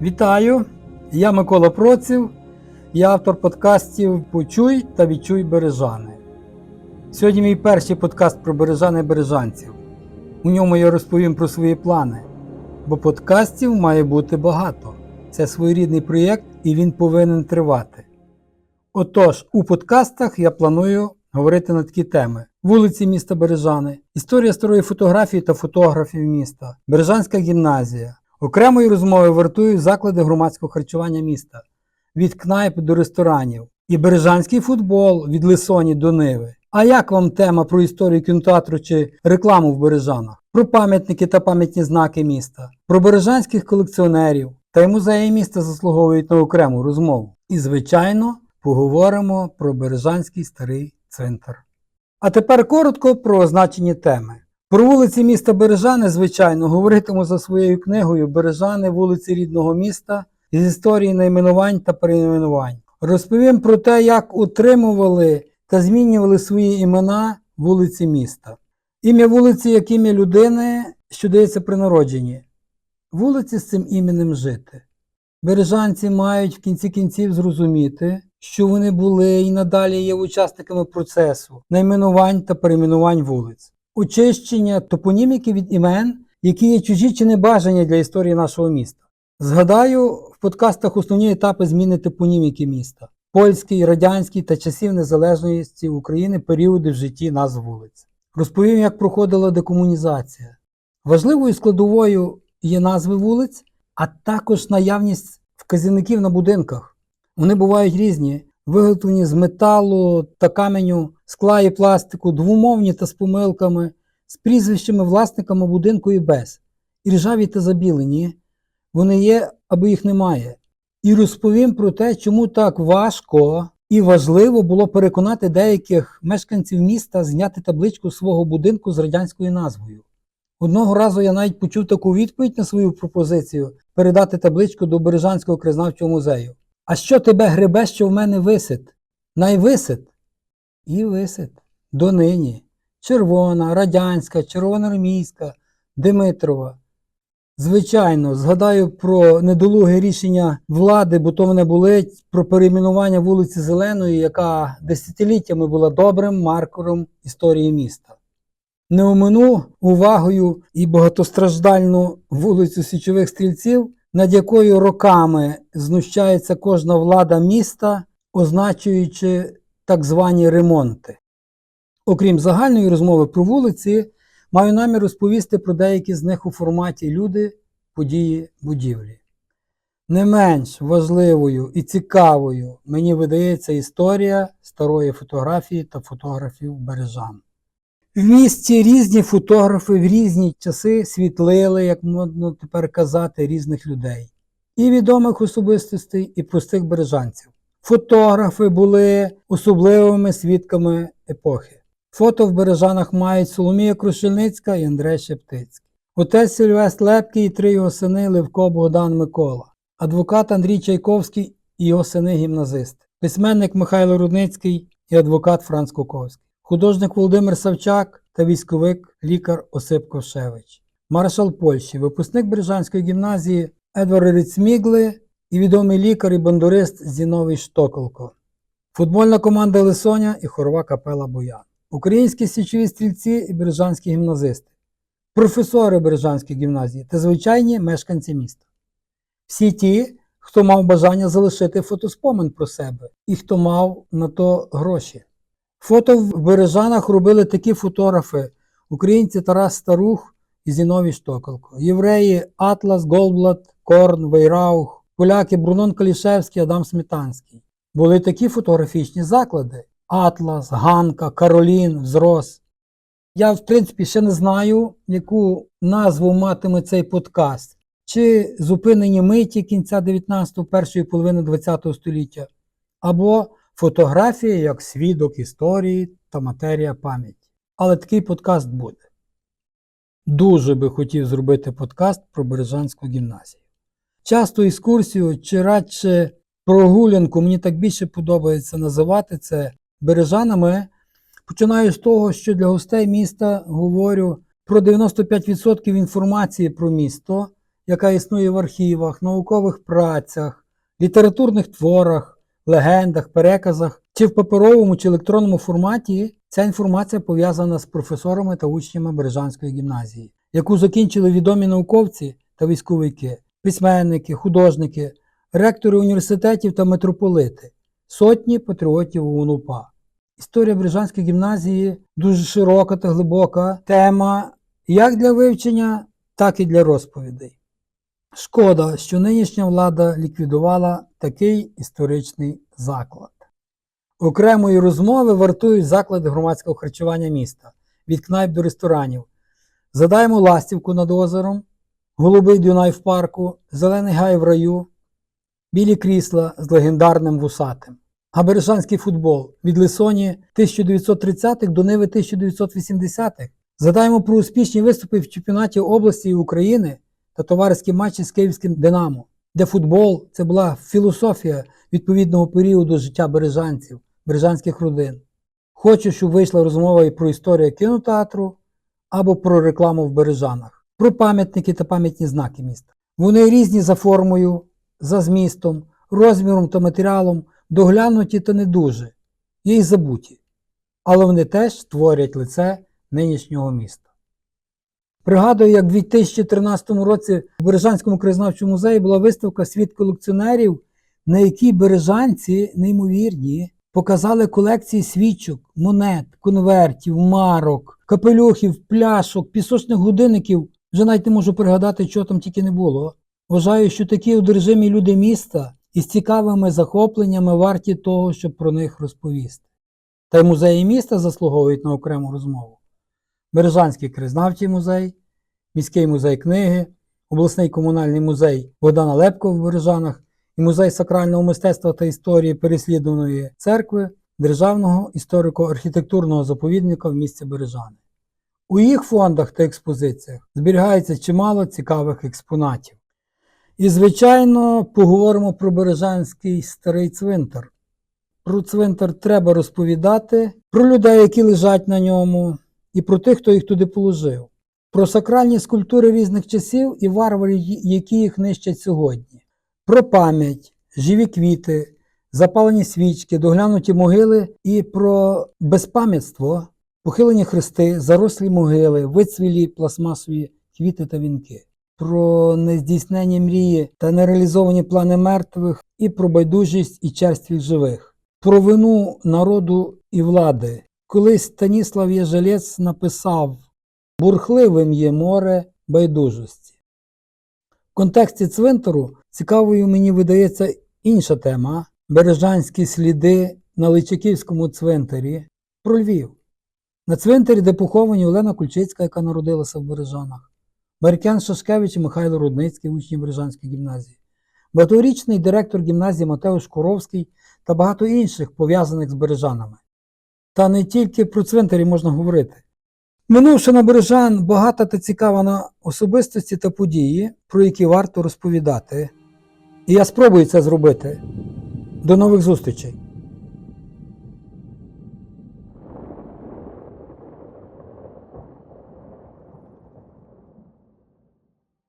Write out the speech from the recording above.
Вітаю! Я Микола Проців, я автор подкастів Почуй та Відчуй Бережани. Сьогодні мій перший подкаст про бережани бережанців. У ньому я розповім про свої плани, бо подкастів має бути багато. Це своєрідний проєкт і він повинен тривати. Отож, у подкастах я планую говорити на такі теми: вулиці міста Бережани, історія старої фотографії та фотографів міста, Бережанська гімназія. Окремої розмови вартують заклади громадського харчування міста від кнайп до ресторанів, і бережанський футбол від Лисоні до Ниви. А як вам тема про історію кінотеатру чи рекламу в Бережанах? Про пам'ятники та пам'ятні знаки міста, про бережанських колекціонерів та й музеї міста заслуговують на окрему розмову. І, звичайно, поговоримо про Бережанський старий цвинтар. А тепер коротко про означені теми. Про вулиці міста Бережани, звичайно, говоритиму за своєю книгою Бережани, вулиці рідного міста з історії найменувань та перейменувань. Розповім про те, як утримували та змінювали свої імена вулиці міста. Ім'я вулиці як ім'я людини, що дається при народженні. Вулиці з цим іменем жити. Бережанці мають в кінці кінців зрозуміти, що вони були і надалі є учасниками процесу найменувань та перейменувань вулиць очищення топоніміки від імен, які є чужі чи небажані для історії нашого міста. Згадаю в подкастах основні етапи зміни топоніміки міста: польський, радянський та часів незалежності України періоди в житті назв вулиць. Розповім, як проходила декомунізація. Важливою складовою є назви вулиць, а також наявність вказівників на будинках. Вони бувають різні, виготовлені з металу та каменю, скла і пластику, двомовні та з помилками, з прізвищами власниками будинку і без, і ржаві та забілені. Вони є, аби їх немає. І розповім про те, чому так важко і важливо було переконати деяких мешканців міста зняти табличку свого будинку з радянською назвою. Одного разу я навіть почув таку відповідь на свою пропозицію передати табличку до Бережанського краєзнавчого музею. А що тебе гребе, що в мене висить? Най висить. І висить. Донині. Червона, радянська, червоноармійська, Димитрова. Звичайно, згадаю про недолуге рішення влади, бо то мене болить, про перейменування вулиці Зеленої, яка десятиліттями була добрим маркером історії міста. Не омину увагою і багатостраждальну вулицю Січових стрільців, над якою роками знущається кожна влада міста, означуючи так звані ремонти. Окрім загальної розмови про вулиці, маю намір розповісти про деякі з них у форматі люди, події, будівлі. Не менш важливою і цікавою мені видається історія старої фотографії та фотографів бережан. В місті різні фотографи в різні часи світлили, як модно тепер казати, різних людей. І відомих особистостей, і простих бережанців. Фотографи були особливими свідками епохи. Фото в бережанах мають Соломія Крушельницька і Андрей Шептицький. Отець Сильвест Лепкий і три його сини Левко Богдан Микола, адвокат Андрій Чайковський і його сини гімназисти, письменник Михайло Рудницький і адвокат Франц Куковський, художник Володимир Савчак та військовик лікар Осип Ковшевич, маршал Польщі, випускник Бережанської гімназії Едвард Рицмігли і відомий лікар і бандурист Зіновий Штоколко, футбольна команда Лисоня і хорова капела Боян, українські січові стрільці і бережанські гімназисти, професори Бережанської гімназії та звичайні мешканці міста. Всі ті, хто мав бажання залишити фотоспомин про себе і хто мав на то гроші. Фото в Бережанах робили такі фотографи: українці Тарас Старух і Зіновій Штоколко, євреї Атлас, Голблат, Корн, Вейраух, поляки Брунон Калішевський, Адам Сметанський. Були такі фотографічні заклади: Атлас, Ганка, Каролін, Взрос. Я, в принципі, ще не знаю, яку назву матиме цей подкаст. Чи зупинені миті кінця 19-го, першої половини 20-го століття, або фотографія як свідок історії та матерія пам'яті. Але такий подкаст буде. Дуже би хотів зробити подкаст про Бережанську гімназію. Часто екскурсію чи радше прогулянку, мені так більше подобається називати це бережанами. Починаю з того, що для гостей міста говорю про 95% інформації про місто, яка існує в архівах, наукових працях, літературних творах, легендах, переказах, чи в паперовому чи електронному форматі, ця інформація пов'язана з професорами та учнями Бережанської гімназії, яку закінчили відомі науковці та військовики, письменники, художники, ректори університетів та митрополити, сотні патріотів УНУПА. Історія Бережанської гімназії дуже широка та глибока тема як для вивчення, так і для розповідей. Шкода, що нинішня влада ліквідувала такий історичний заклад. Окремої розмови вартують заклади громадського харчування міста від кнайп до ресторанів. Задаємо ластівку над озером, голубий Дунай в парку, зелений гай в раю, білі крісла з легендарним вусатим. Габережанський футбол від Лисоні 1930-х до Ниви 1980-х. Задаємо про успішні виступи в чемпіонаті області і України та товариські матчі з київським Динамо, де футбол це була філософія відповідного періоду життя бережанців, бережанських родин. Хочу, щоб вийшла розмова і про історію кінотеатру або про рекламу в Бережанах, про пам'ятники та пам'ятні знаки міста. Вони різні за формою, за змістом, розміром та матеріалом, доглянуті та не дуже, є й забуті, але вони теж творять лице нинішнього міста. Пригадую, як в 2013 році в Бережанському краєзнавчому музеї була виставка Світ колекціонерів, на якій бережанці неймовірні показали колекції свічок, монет, конвертів, марок, капелюхів, пляшок, пісочних годинників. Вже навіть не можу пригадати, що там тільки не було. Вважаю, що такі одержимі люди міста із цікавими захопленнями варті того, щоб про них розповісти. Та й музеї міста заслуговують на окрему розмову. Бережанський краєзнавчий музей, міський музей книги, обласний комунальний музей Богдана Лепко в Бережанах і музей сакрального мистецтва та історії переслідуваної церкви Державного історико-архітектурного заповідника в місті Бережани. У їх фондах та експозиціях зберігається чимало цікавих експонатів. І, звичайно, поговоримо про Бережанський старий цвинтар. Про цвинтар треба розповідати, про людей, які лежать на ньому, і про тих, хто їх туди положив, про сакральні скульптури різних часів і варварів, які їх нищать сьогодні, про пам'ять, живі квіти, запалені свічки, доглянуті могили і про безпам'ятство, похилені хрести, зарослі могили, вицвілі пластмасові квіти та вінки, про нездійснені мрії та нереалізовані плани мертвих, і про байдужість і черствість живих, про вину народу і влади. Колись Станіслав Єжелець написав Бурхливим є море байдужості. В контексті цвинтару цікавою мені видається інша тема Бережанські сліди на Личаківському цвинтарі про Львів. На цвинтарі, де поховані Олена Кульчицька, яка народилася в Бережанах, Маркян Шашкевич і Михайло Рудницький, учні Бережанської гімназії, багаторічний директор гімназії Матеуш Коровський та багато інших пов'язаних з Бережанами. Та не тільки про цвинтарі можна говорити. Минувши на Бережан, багата та цікава на особистості та події, про які варто розповідати. І я спробую це зробити. До нових зустрічей!